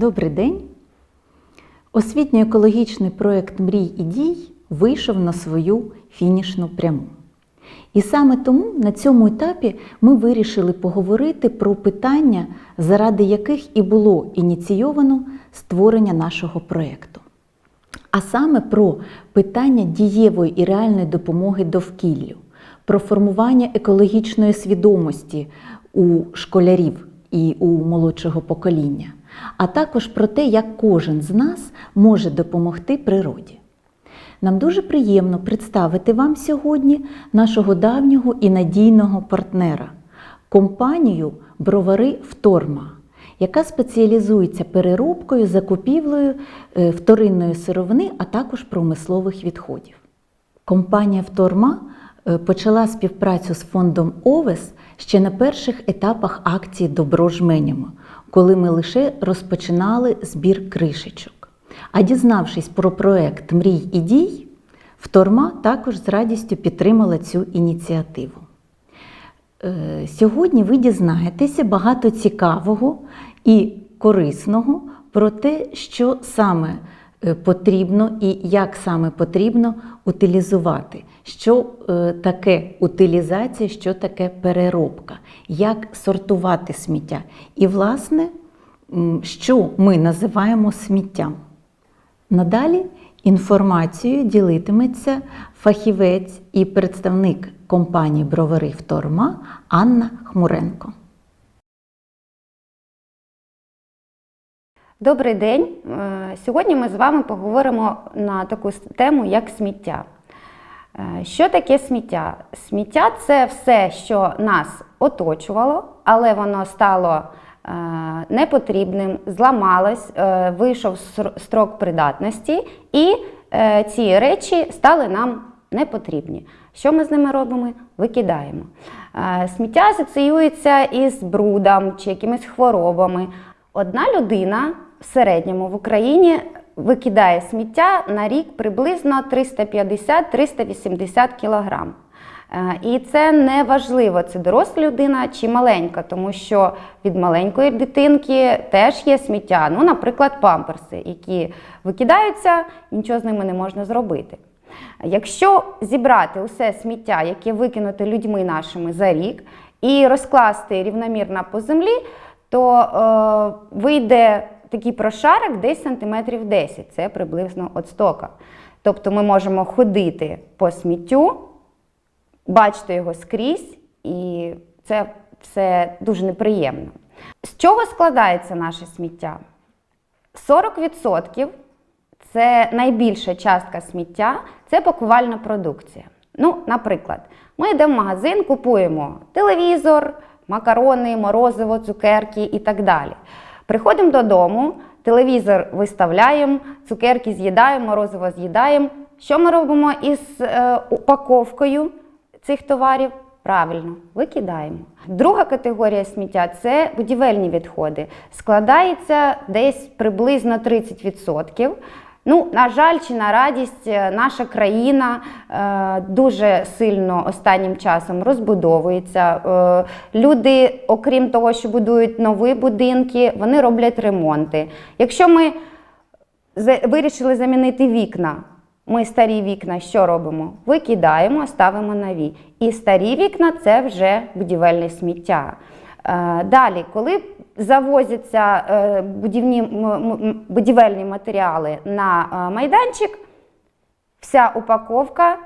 Добрий день! Освітньо-екологічний проєкт Мрій і дій вийшов на свою фінішну пряму. І саме тому на цьому етапі ми вирішили поговорити про питання, заради яких і було ініційовано створення нашого проєкту. А саме про питання дієвої і реальної допомоги довкіллю, про формування екологічної свідомості у школярів і у молодшого покоління, а також про те, як кожен з нас може допомогти природі. Нам дуже приємно представити вам сьогодні нашого давнього і надійного партнера компанію Бровари Вторма, яка спеціалізується переробкою, закупівлею е, вторинної сировини, а також промислових відходів. Компанія Вторма е, почала співпрацю з фондом ОВЕС ще на перших етапах акції Добро жменямо, коли ми лише розпочинали збір кришечок. А дізнавшись про проект Мрій і дій, Вторма також з радістю підтримала цю ініціативу. Е, Сьогодні ви дізнаєтеся багато цікавого і корисного про те, що саме потрібно і як саме потрібно утилізувати, що е, таке утилізація, що таке переробка, як сортувати сміття. І, власне, що ми називаємо сміттям. Надалі інформацією ділитиметься фахівець і представник компанії Бровари Вторма Анна Хмуренко. Добрий день. Е, Сьогодні ми з вами поговоримо на таку тему, як сміття. Е, Що таке сміття? Сміття це все, що нас оточувало, але воно стало е, непотрібним, зламалось, вийшов строк придатності, і ці речі стали нам непотрібні. Що ми з ними робимо? Викидаємо. Сміття асоціюється із брудом чи якимись хворобами. Одна людина в середньому в Україні викидає сміття на рік приблизно 350-380 кілограм. Е, І це не важливо, це доросла людина чи маленька, тому що від маленької дитинки теж є сміття. Ну, наприклад, памперси, які викидаються, нічого з ними не можна зробити. Якщо зібрати усе сміття, яке викинуте людьми нашими за рік, і розкласти рівномірно по землі, то е, вийде такий прошарок десь сантиметрів 10, це приблизно от стока. Тобто ми можемо ходити по сміттю, бачити його скрізь, і це все дуже неприємно. З чого складається наше сміття? 40% це найбільша частка сміття, це пакувальна продукція. Ну, наприклад, ми йдемо в магазин, купуємо телевізор, макарони, морозиво, цукерки і так далі. Приходимо додому, телевізор виставляємо, цукерки з'їдаємо, морозиво з'їдаємо. Що ми робимо із е, упаковкою цих товарів? Правильно, викидаємо. Друга категорія сміття це будівельні відходи. Складається десь приблизно 30%. Ну, на жаль, чи на радість, е, наша країна е, дуже сильно останнім часом розбудовується. Е, люди, окрім того, що будують нові будинки, вони роблять ремонти. Якщо ми вирішили замінити вікна. Ми старі вікна що робимо? Викидаємо, ставимо нові. І старі вікна це вже будівельне сміття. Далі, коли завозяться е, будівні, будівельні матеріали на е, майданчик, вся упаковка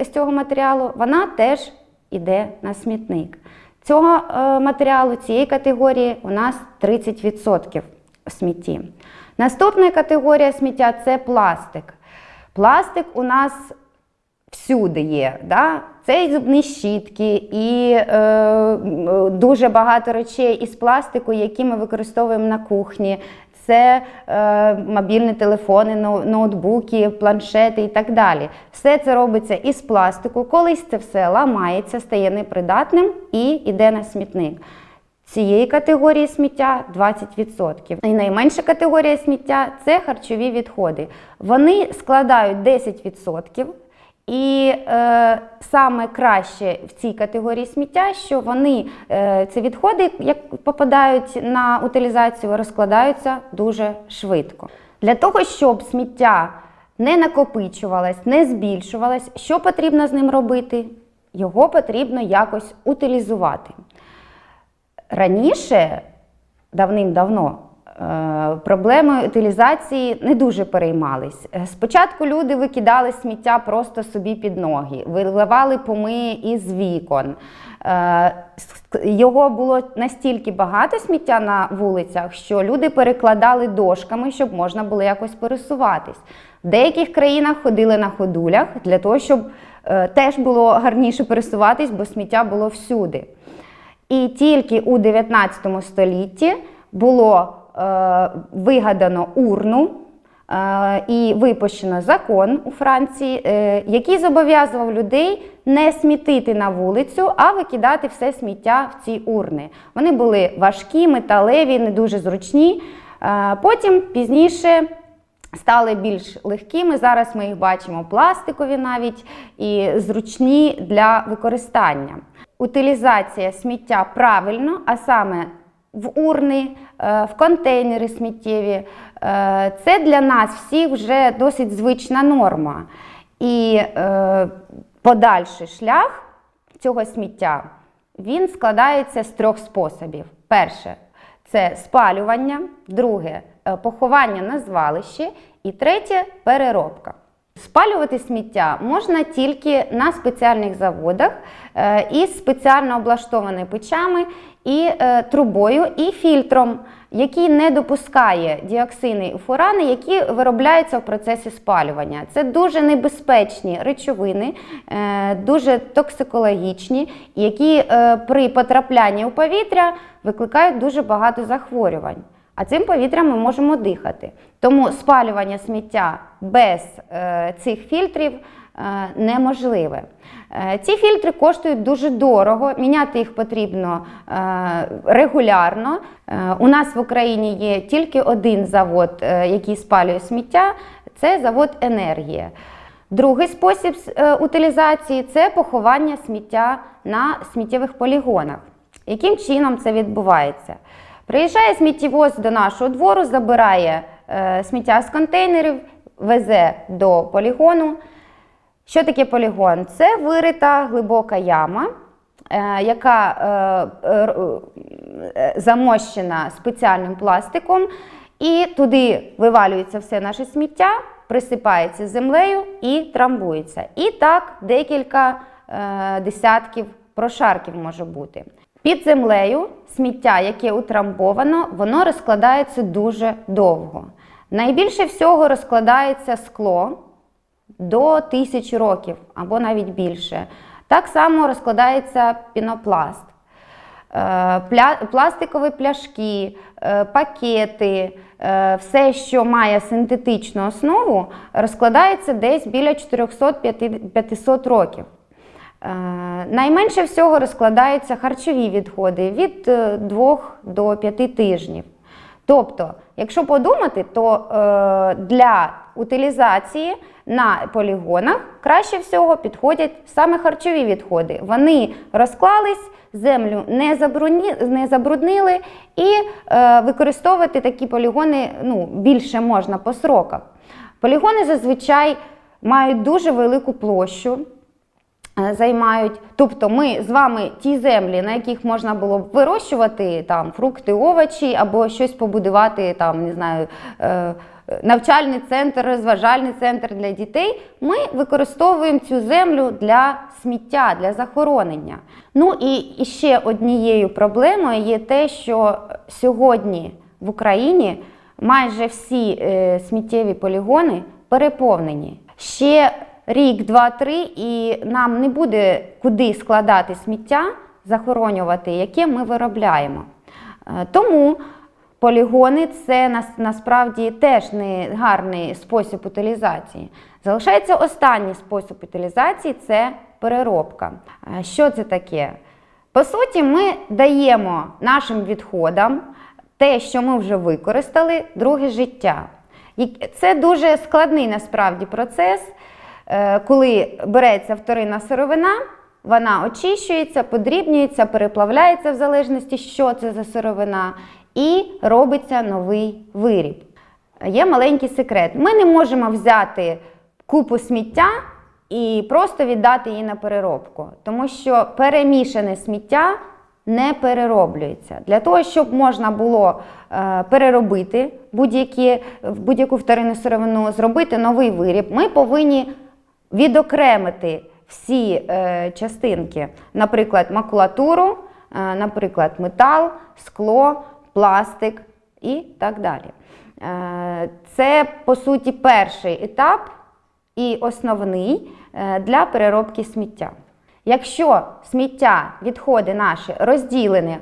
з цього матеріалу, вона теж йде на смітник. Цього е, матеріалу, цієї категорії у нас 30% в смітті. Наступна категорія сміття це пластик. Пластик у нас всюди є. Да? Це і зубні щітки, і е, дуже багато речей із пластику, які ми використовуємо на кухні. Це е, мобільні телефони, ноутбуки, планшети і так далі. Все це робиться із пластику. Колись це все ламається, стає непридатним і йде на смітник. Цієї категорії сміття 20%. І найменша категорія сміття це харчові відходи. Вони складають 10%. І е, саме краще в цій категорії сміття, що вони е, ці відходи, як попадають на утилізацію, розкладаються дуже швидко. Для того, щоб сміття не накопичувалось, не збільшувалось, що потрібно з ним робити? Його потрібно якось утилізувати. Раніше, давним-давно, проблемою утилізації не дуже переймались. Е, Спочатку люди викидали сміття просто собі під ноги, виливали поми із вікон. Е, Його було настільки багато сміття на вулицях, що люди перекладали дошками, щоб можна було якось пересуватись. В деяких країнах ходили на ходулях для того, щоб е, теж було гарніше пересуватись, бо сміття було всюди. І тільки у 19 столітті було е, вигадано урну е, і випущено закон у Франції, е, який зобов'язував людей не смітити на вулицю, а викидати все сміття в ці урни. Вони були важкі, металеві, не дуже зручні. Е, потім пізніше стали більш легкими. Зараз ми їх бачимо пластикові навіть і зручні для використання. Утилізація сміття правильно, а саме в урни, е, в контейнери сміттєві. е, Це для нас всіх вже досить звична норма. І е, подальший шлях цього сміття він складається з трьох способів. Перше це спалювання, друге поховання на звалищі, і третє переробка. Спалювати сміття можна тільки на спеціальних заводах е, із спеціально облаштованими печами і е, трубою і фільтром, який не допускає діоксини і фурани, які виробляються в процесі спалювання. Це дуже небезпечні речовини, е, дуже токсикологічні, які при потраплянні у повітря викликають дуже багато захворювань. А цим повітрям ми можемо дихати. Тому спалювання сміття без е, цих фільтрів е, неможливе. Е, ці фільтри коштують дуже дорого, міняти їх потрібно е, регулярно. Е, у нас в Україні є тільки один завод, е, який спалює сміття це завод Енергія. Другий спосіб е, утилізації це поховання сміття на сміттєвих полігонах. Яким чином це відбувається? Приїжджає сміттєвоз до нашого двору, забирає е, сміття з контейнерів, везе до полігону. Що таке полігон? Це вирита глибока яма, е, яка е, е, е, замощена спеціальним пластиком, і туди вивалюється все наше сміття, присипається землею і трамбується. І так декілька е, десятків прошарків може бути. Під землею сміття, яке утрамбовано, воно розкладається дуже довго. Найбільше всього розкладається скло до тисячі років або навіть більше. Так само розкладається пінопласт. Е, Пластикові пляшки, е, пакети, е, все, що має синтетичну основу, розкладається десь біля 400-500 років. Е, Найменше всього розкладаються харчові відходи від 2 до 5 тижнів. Тобто, якщо подумати, то е, для утилізації на полігонах краще всього підходять саме харчові відходи. Вони розклались, землю не, забруднили і е, використовувати такі полігони ну, більше можна по сроках. Полігони зазвичай мають дуже велику площу. Е, Займають, тобто ми з вами ті землі, на яких можна було б вирощувати там фрукти, овочі або щось побудувати, там не знаю, е, навчальний центр, розважальний центр для дітей. Ми використовуємо цю землю для сміття, для захоронення. Ну і ще однією проблемою є те, що сьогодні в Україні майже всі е, сміттєві полігони переповнені. Ще рік, два-три, і нам не буде куди складати сміття, захоронювати, яке ми виробляємо. Е, Тому полігони це насправді теж не гарний спосіб утилізації. Залишається останній спосіб утилізації це переробка. Е, Що це таке? По суті, ми даємо нашим відходам те, що ми вже використали, друге життя. Це дуже складний насправді процес. Е, коли береться вторинна сировина, вона очищується, подрібнюється, переплавляється в залежності, що це за сировина, і робиться новий виріб. Є маленький секрет. Ми не можемо взяти купу сміття і просто віддати її на переробку, тому що перемішане сміття не перероблюється. Для того, щоб можна було е, переробити будь-яку вторинну сировину, зробити новий виріб, ми повинні відокремити всі е, частинки, наприклад, макулатуру, е, наприклад, метал, скло, пластик і так далі. Е, Це, по суті, перший етап і основний е, для переробки сміття. Якщо сміття, відходи наші розділені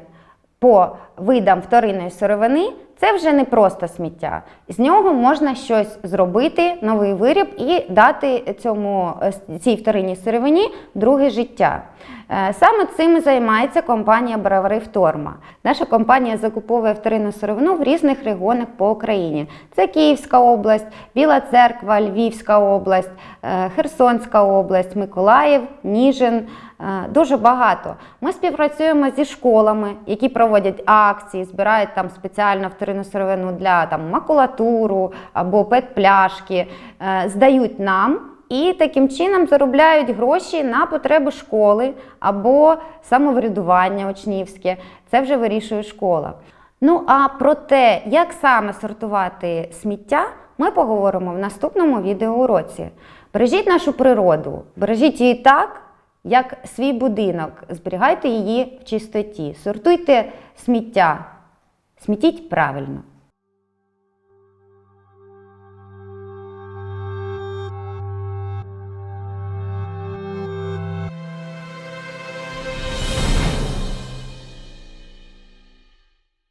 по видам вторинної сировини, це вже не просто сміття. З нього можна щось зробити, новий виріб і дати цьому, е, цій вторинній сировині друге життя. Е, Саме цим займається компанія Бровари Вторма. Наша компанія закуповує вторинну сировину в різних регіонах по Україні. Це Київська область, Біла Церква, Львівська область, е, Херсонська область, Миколаїв, Ніжин. Е, Дуже багато. Ми співпрацюємо зі школами, які проводять акції, збирають там спеціально вторинну сировину для там макулатуру або пет-пляшки, е, здають нам. І таким чином заробляють гроші на потреби школи або самоврядування учнівське. Це вже вирішує школа. Ну а про те, як саме сортувати сміття, ми поговоримо в наступному відеоуроці. Бережіть нашу природу, бережіть її так, як свій будинок, зберігайте її в чистоті, сортуйте сміття, смітіть правильно.